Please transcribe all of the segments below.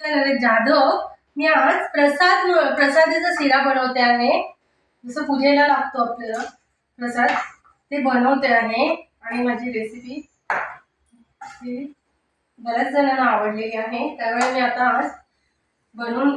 जाधव मी आज प्रसाद प्रसादाचा शिरा बनवते आहे. जसं पूजेला लागतो आपल्याला प्रसाद ते बनवते आहे. आणि माझी रेसिपी बऱ्याच जणांना आवडलेली आहे. त्यामुळे मी आता आज बनवून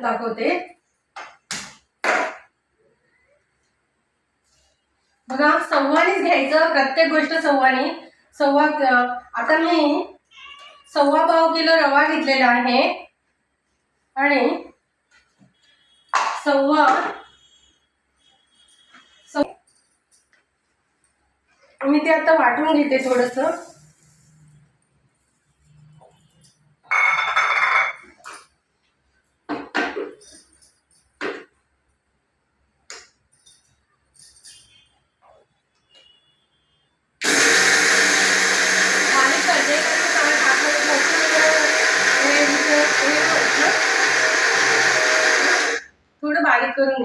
दाखवते. बघा सव्वानीच घ्यायचं प्रत्येक गोष्ट सव्वानी. सव्वा आता मी सव्वा पाव किलो रवा घेतलेला आहे. आणि सव्वा मी ते आता वाटून घेते थोडस.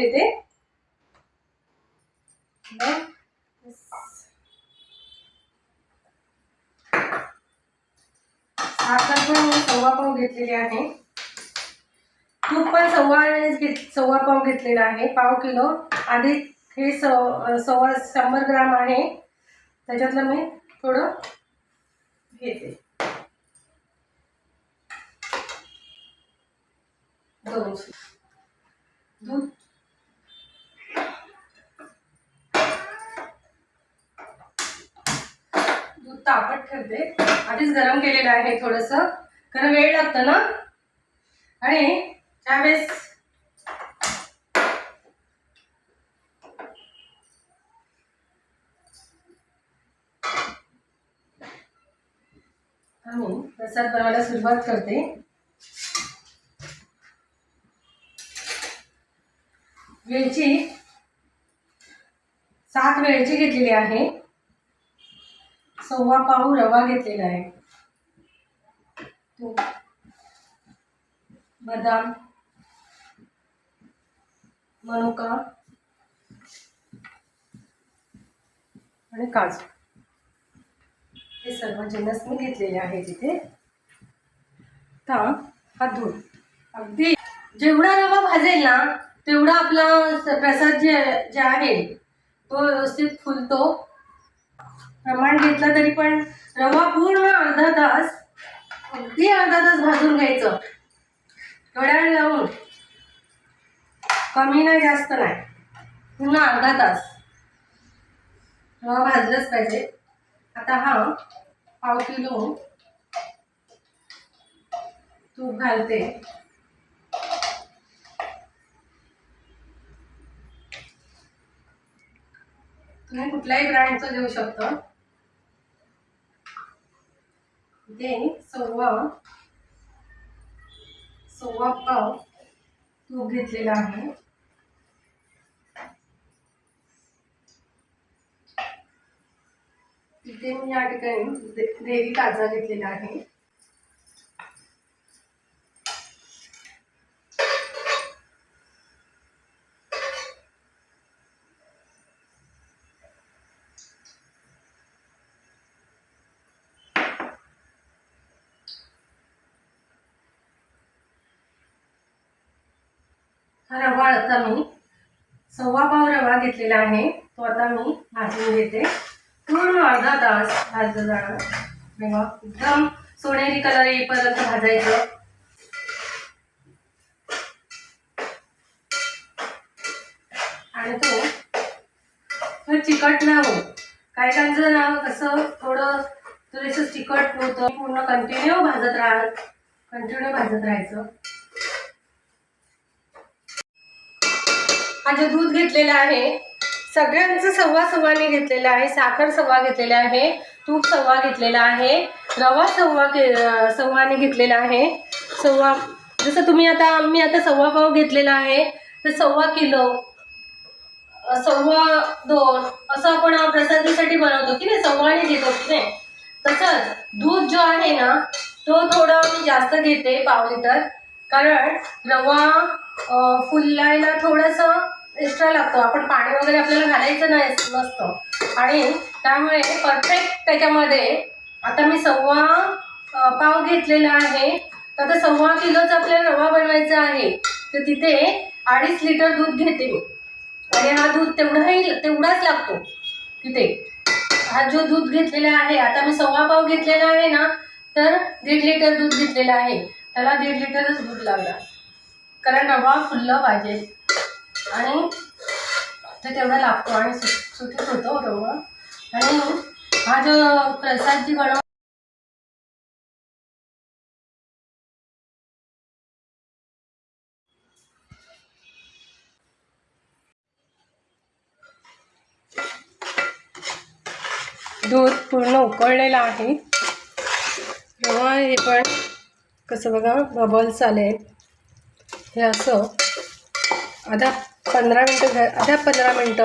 घेते साखर पण सव्वा पाव घेतलेली आहे. तूप पण सव्वा घेत सव्वा पाव घेतलेला आहे. पाव किलो. आधी हे सव सव्वा शंभर ग्राम आहे. त्याच्यातलं मी थोडं घेते. दोनशे दूध दूध तापत ठेवते आधीच गरम केलेलं आहे थोडंसं. कारण वेळ लागतं ना? आणि त्यावेळेस आम्ही प्रसाद बनवायला सुरुवात करते. वेलची सात वेलची घेतलेली आहे. सव्वा पाऊ रवा घेतलेला आहे. तूप बदाम मनुका आणि काजू. हे सर्व जिन्नस मी घेतलेले आहे तिथे तर हा दूध अगदी जेवढा रवा भाजेल ना तेवढा आपला प्रसाद जे जे आहे तो व्यवस्थित फुलतो. प्रमाण घेतलं तरी पण रवा पूर्ण अर्धा तास अगदी अर्धा तास भाजून घ्यायचं. घड्याळ लावून. कमी नाही जास्त नाही. पूर्ण अर्धा तास. रवा भाजलंच पाहिजे. आता हा पाव किलो तूप घालते. तुम्ही कुठल्याही ब्रँडचं घेऊ शकता. ते सव्वा सव्वा पाव तूप घेतलेला आहे. इथे मी या ठिकाणी दे- देवी काजा घेतलेला आहे. रवा आता मी सव्वा पाव रवा घेतलेला आहे. तो आता मी भाजून घेते. पूर्ण अर्धा तास भाजलं जाणार. रवा एकदम सोनेरी कलर येईपर्यंत भाजायचं. आणि तो चिकट नाही हो. काही काहींचं ना कसं थोडं थोडंसं चिकट होतं. पूर्ण कंटिन्यू भाजत राहत कंटिन्यू भाजत राहायचं. हा जो दूध घेतलेला आहे. सगळ्यांचं सव्वा सव्वाने घेतलेलं आहे. साखर सव्वा घेतलेला आहे. तूप सव्वा घेतलेला आहे. रवा सव्वा के सव्वाने घेतलेला आहे. सव्वा जसं तुम्ही आता मी आता सव्वा पाव घेतलेला आहे. तर सव्वा किलो सव्वा दोन असं आपण प्रसादीसाठी बनवतो की नाही? सव्वाने घेतो की नाही? तसंच दूध जो आहे ना तो थोडा मी जास्त घेते पाव लिटर. कारण रवा अ, फुलायला थोडंसं एक्स्ट्रा लागतो. आपण पाणी वगैरे आपल्याला घालायचं नाही नसतं. आणि त्यामुळे परफेक्ट त्याच्यामध्ये आता मी सव्वा पाव घेतलेला आहे. तर आता सव्वा किलोचा आपल्याला रवा बनवायचा आहे. तर तिथे अडीच लिटर दूध घेते मी. आणि हा दूध तेवढाही तेवढाच लागतो तिथे. हा जो दूध घेतलेला आहे आता मी सव्वा पाव घेतलेला आहे ना तर दीड लिटर दूध घेतलेलं आहे. त्याला दीड लिटरच दूध लागणार. कारण रवा फुललं पाहिजे. आणि ते तेवढा लागतो आणि सु सुटीत होतो रवा आणि हा जो प्रसाद जी बनव दूध पूर्ण उकळलेलं आहे. रवा हे पण कसं बघा बबल्स आले. हे असं. आता पंधरा मिनटं घ्या पंधरा मिनटं.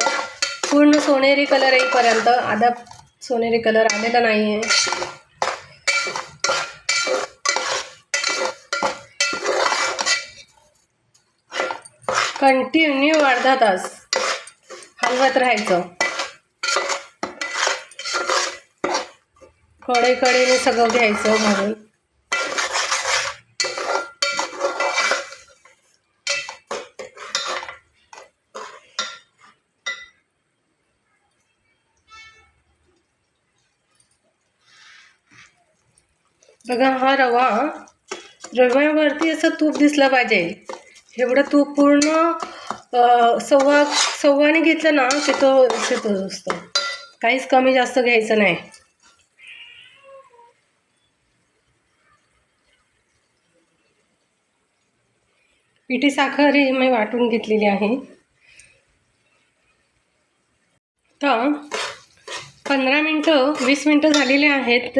पूर्ण सोनेरी कलर येईपर्यंत आता सोनेरी कलर आलेला नाही आहे कंटिन्यू अर्धा तास. हलवत राहायचं. कडे कडेने सगळं घ्यायचं म्हणून. बघा हा रवा रव्यावरती असं तूप दिसलं पाहिजे. एवढं तूप पूर्ण सव्वा सव्वाने घेतलं ना की तो शितो असतो. काहीच कमी जास्त घ्यायचं नाही. पिठी साखर ही मी वाटून घेतलेली आहे. तर पंधरा मिनटं वीस मिनटं झालेली आहेत.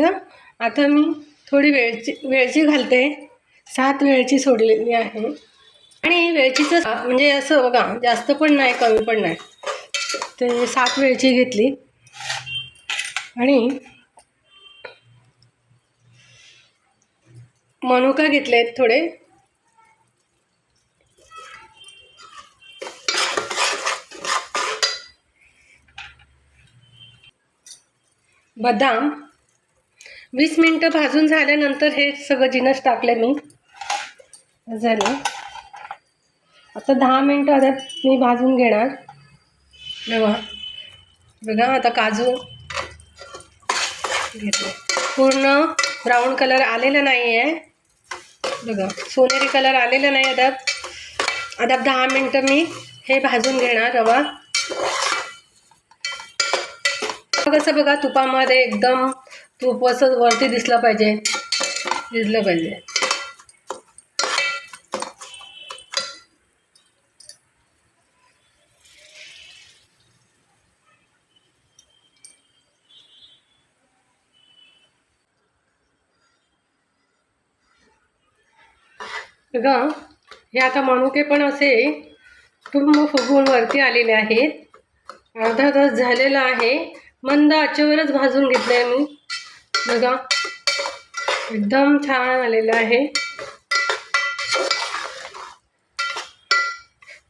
आता मी थोडी वेळची वेळची घालते. सात वेळची सोडलेली आहे. आणि वेळचीचं म्हणजे असं बघा जास्त पण नाही कमी पण नाही. ते सात वेळची घेतली. आणि मनुका घेतले आहेत थोडे. बदाम. वीस मिनटं भाजून झाल्यानंतर हे सगळं जिनस टाकलं मी. झालं. आता दहा मिनटं आता मी भाजून घेणार. बघा. बघा आता काजू घेतले. पूर्ण ब्राऊन कलर आलेला नाही आहे बघा सोनेरी कलर आलेला नाही अद्याप अद्याप दहा मिनटं मी हे भाजून घेणार रवा. कसं बघा तुपामध्ये एकदम तूप असं वरती दिसलं पाहिजे. दिसलं पाहिजे. बघा हे आता मनुके पण असे पूर्ण फुगून वरती आलेले आहेत. अर्धा तास झालेला आहे. मंद आचेवरच भाजून घेतलं आहे मी. बघा. एकदम छान आलेलं आहे.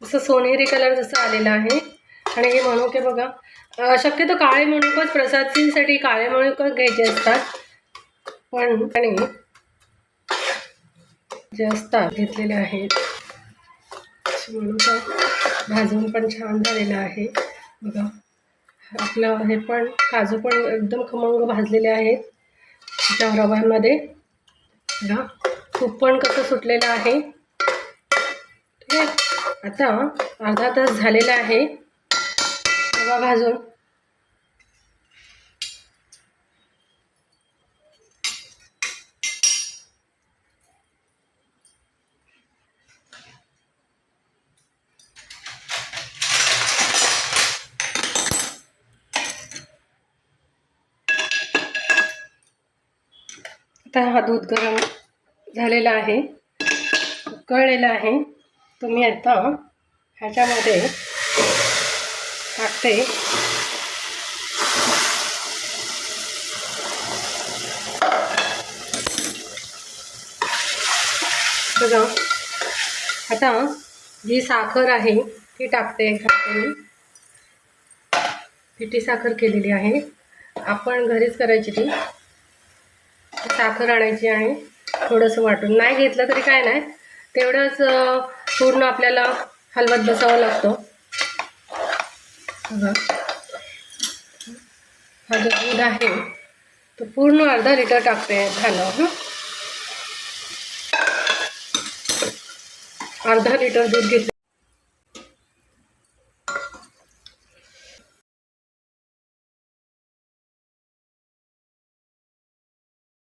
जसं सोनेरी कलर जसं आलेला आहे. आणि हे मनुके बघा शक्यतो काळे मनुकच प्रसादीसाठी काळे मनुकच घ्यायचे असतात. पण आणि जे असतात घेतलेले आहेत. मनुका भाजून पण छान झालेलं आहे. बघा आपलं हे पण काजू पण एकदम खमंग भाजलेले आहेत. त्या रव्यामध्ये. बघा तूप पण कसं सुटलेलं आहे. ठीक आहे. आता अर्धा तास झालेला आहे. रवा भाजून. आता हा दूध गरम झालेला आहे. उकळलेला आहे. तो मी आता ह्याच्यामध्ये टाकते. बघा आता जी साखर आहे ती टाकते ह्याच्यात मी पिठी साखर केलेली आहे. आपण घरीच करायची ती. साखर आणायची आहे. थोडंसं वाटून. नाही घेतलं तरी काय नाही. तेवढंच पूर्ण आपल्याला हलवत बसावं लागतं. बघा. हा जो दूध आहे तो पूर्ण अर्धा लिटर टाकते झालं हां. अर्धा लिटर दूध घेतलं.